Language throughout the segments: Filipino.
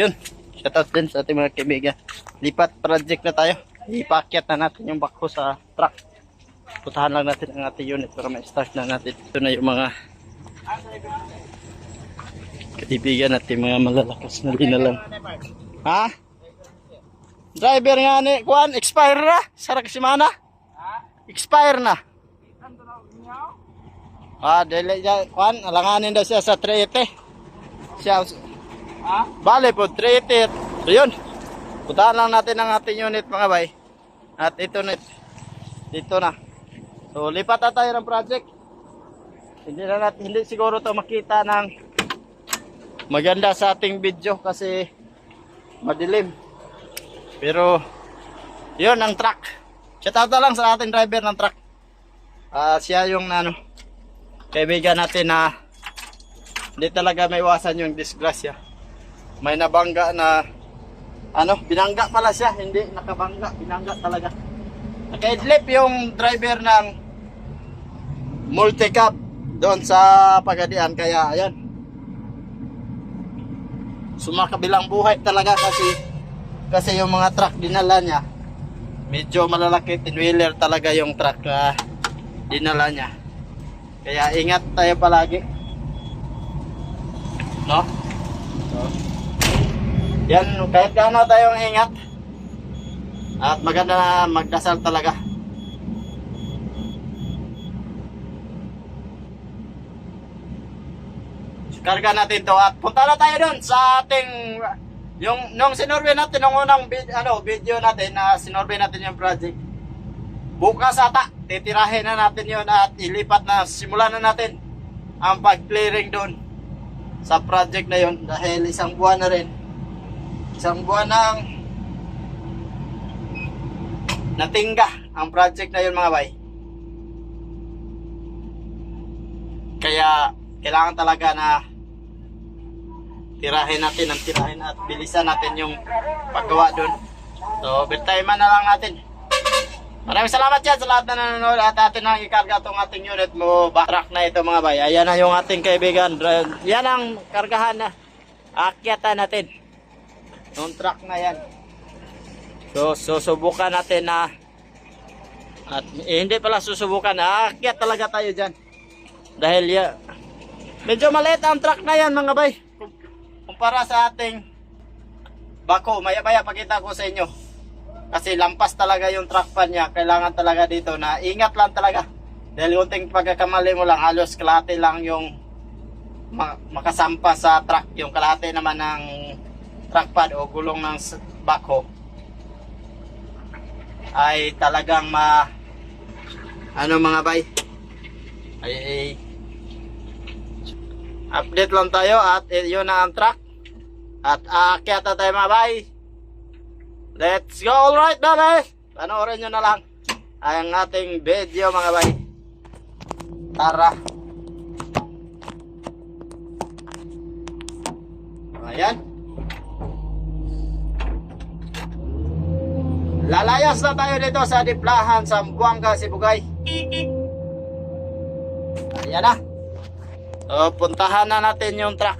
Yun. Shoutout din sa ating mga kaibigan. Lipat project na tayo. Ipakyat na natin yung bako sa truck. Putahan lang natin ang ating unit para ma-start na natin. Ito na yung mga kaibigan natin, mga malalakas na dinalang. Ha? Driver nga ni, kuan, expire na? Sarak si Mana? Expire na. Ah, dili ja, kuan, alanganin daw siya sa 380. Siya, Ha? Bale po, 380. So yun. Putahan lang natin ang ating unit mga bay. At ito na. Dito na. So lipat na tayo ng project. Hindi na natin, hindi siguro to makita ng maganda sa ating video kasi madilim. Pero yun ang truck. Shoutout na lang sa ating driver ng truck. Ah, siya yung ano, kaibigan natin na hindi talaga may iwasan yung disgrasya may nabangga na ano, binangga pala siya, hindi nakabangga, binangga talaga. Nakaidlip yung driver ng multicab doon sa Pagadian kaya ayan. Sumakabilang buhay talaga kasi kasi yung mga truck dinala niya medyo malalaki, tinwheeler talaga yung truck na dinala niya. Kaya ingat tayo palagi. No? Yan, kahit gaano tayong ingat. At maganda na magdasal talaga. Karga natin to at punta na tayo doon sa ating yung nung sinorbe natin nung unang vid, ano, video natin na sinorbe natin yung project. Bukas ata, titirahin na natin yon at ilipat na simulan na natin ang pag-clearing doon sa project na yon dahil isang buwan na rin isang buwan ng natingga ang project na yun mga bay. Kaya kailangan talaga na tirahin natin ang tirahin at bilisan natin yung paggawa doon. So, overtime na lang natin. Maraming salamat yan sa lahat na nanonood at atin ang ikarga itong ating unit mo. Backtrack na ito mga bay. Ayan na yung ating kaibigan. Yan ang kargahan na akyatan natin. Yung truck na yan. So, susubukan natin na at eh, hindi pala susubukan. Aakyat talaga tayo dyan. Dahil ya, medyo maliit ang truck na yan mga bay. Kum- Kumpara sa ating bako. Maya maya pakita ko sa inyo. Kasi lampas talaga yung truck pan niya. Kailangan talaga dito na ingat lang talaga. Dahil unting pagkakamali mo lang, halos kalahati lang yung ma- makasampa sa truck. Yung kalahati naman ng truck pad o gulong ng backhoe ay talagang ma ano mga bay? Ay, ay. Update lang tayo at eh, yun na ang truck. At aakyat na tayo mga bay. Let's go alright baby panoorin nyo na lang ang ating video mga bay. Tara. Ayan Lalayas na tayo dito sa Diplahan, Sambuanga, Sibugay. Ayan na. So, puntahan na natin yung truck.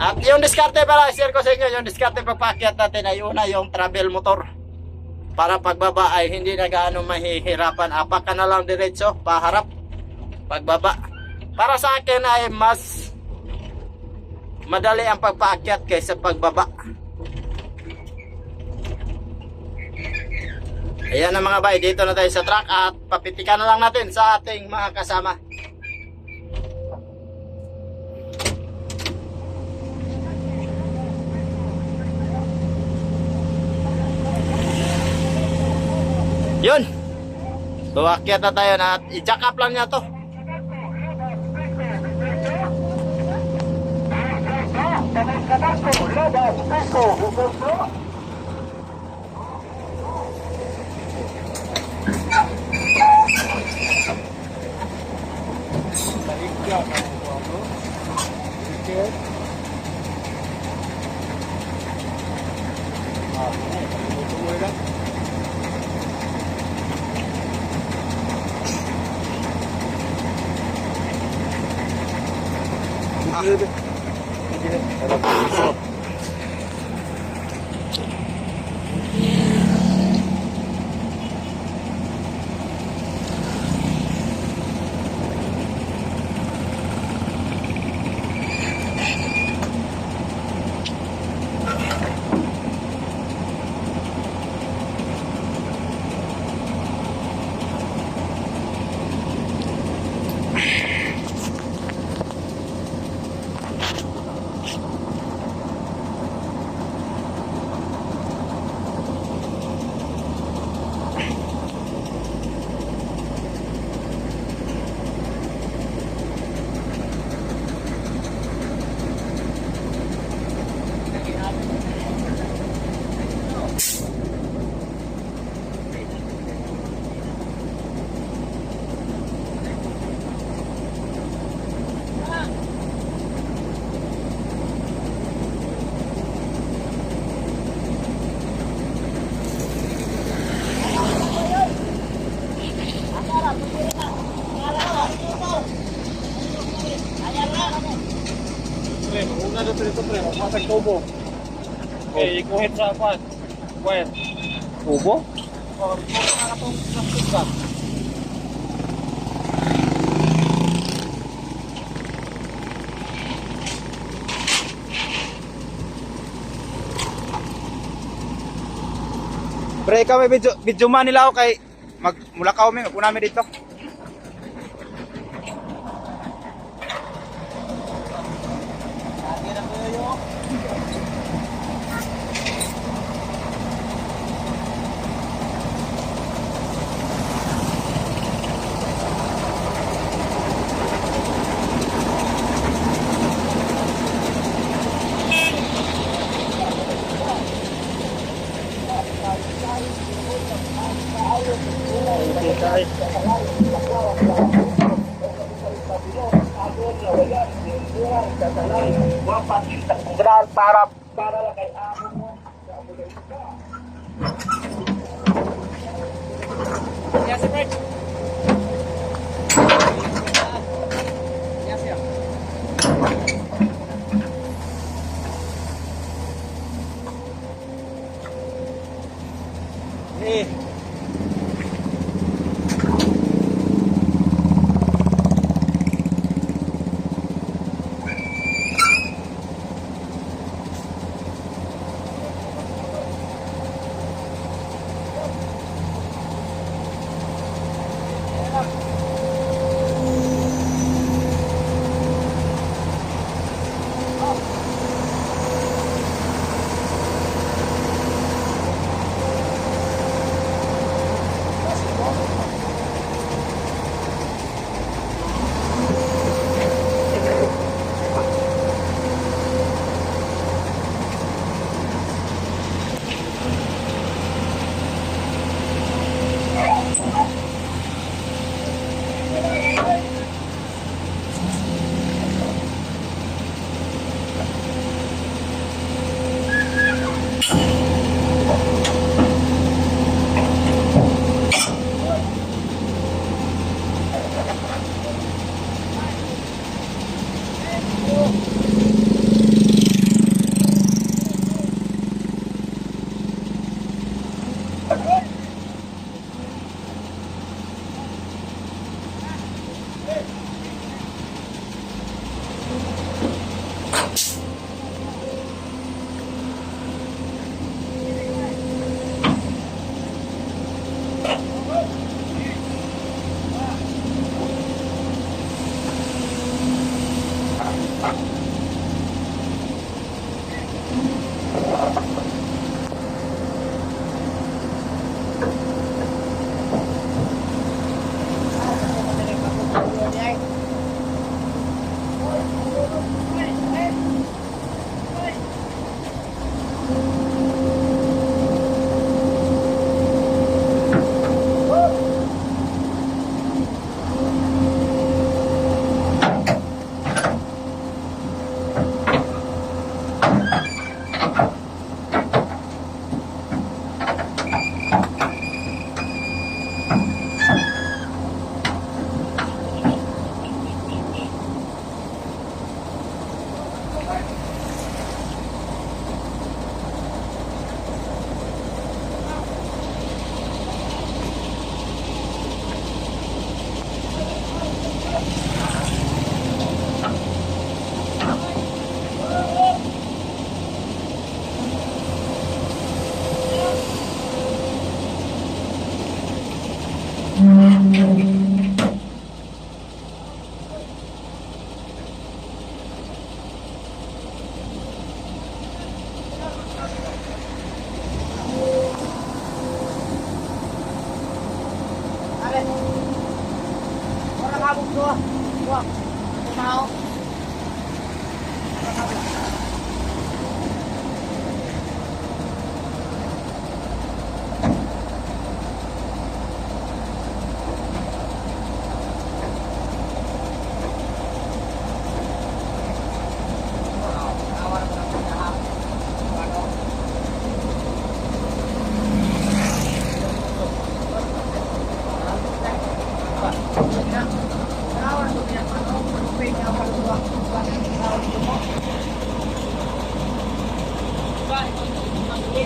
At yung diskarte pala, share ko sa inyo, yung diskarte pagpakyat natin ay una yung travel motor. Para pagbaba ay hindi na gaano mahihirapan. Apak ka na lang diretso, paharap. Pagbaba. Para sa akin ay mas madali ang pagpaakyat kaysa pagbaba. Ayan na mga bay, dito na tayo sa truck at papitikan na lang natin sa ating mga kasama. Yun. So na tayo na at i-jack up lang niya to. Kadako, Gidelim. Gidelim. Pre, una dito dito pre, masag tubo. Okay, ikuhit sa kwan. Kwan. Ubo? Oh, nakakatong plastic ka. Pre, may video, video man nila ako kay mag mula ka umi, magpuna namin dito. para para kay amo mo. Yes.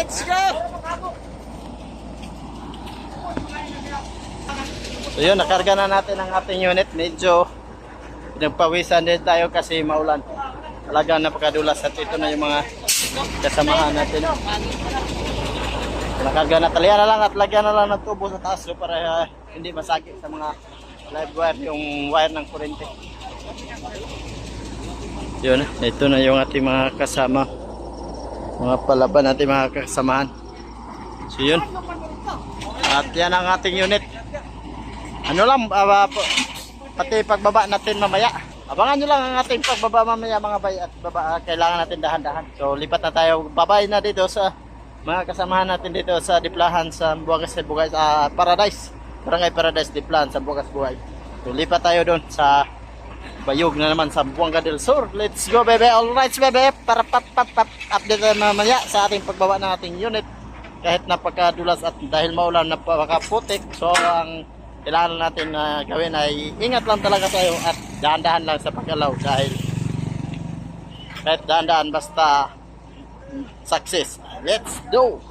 let's go! So yun, nakarga na natin ang ating unit. Medyo nagpawisan din tayo kasi maulan. Talagang napakadulas at ito na yung mga kasamahan natin. Nakarga na talya na lang at lagyan na lang ng tubo sa taas so para uh, hindi masagi sa mga live wire, yung wire ng kurente. Yun, ito na yung ating mga kasama mga palaban natin mga kasamahan. So yun. At yan ang ating unit. Ano lang, po- pati pagbaba natin mamaya. Abangan nyo lang ang ating pagbaba mamaya mga bay at baba, ah, kailangan natin dahan-dahan. So lipat na tayo, babay na dito sa mga kasamahan natin dito sa Diplahan sa Buwagas Bugay, sa Paradise. Barangay Paradise Diplahan sa Buwagas Buhay. So lipat tayo doon sa Bayog na naman sa Buanga del Sur. Let's go, bebe. All right, bebe. Para pap, pap, pap. Update tayo mamaya sa ating pagbawa ng ating unit. Kahit napakadulas at dahil maulan napakaputik. So, ang kailangan natin na gawin ay ingat lang talaga tayo at dahan-dahan lang sa paggalaw dahil kahit dahan-dahan basta success. Let's go!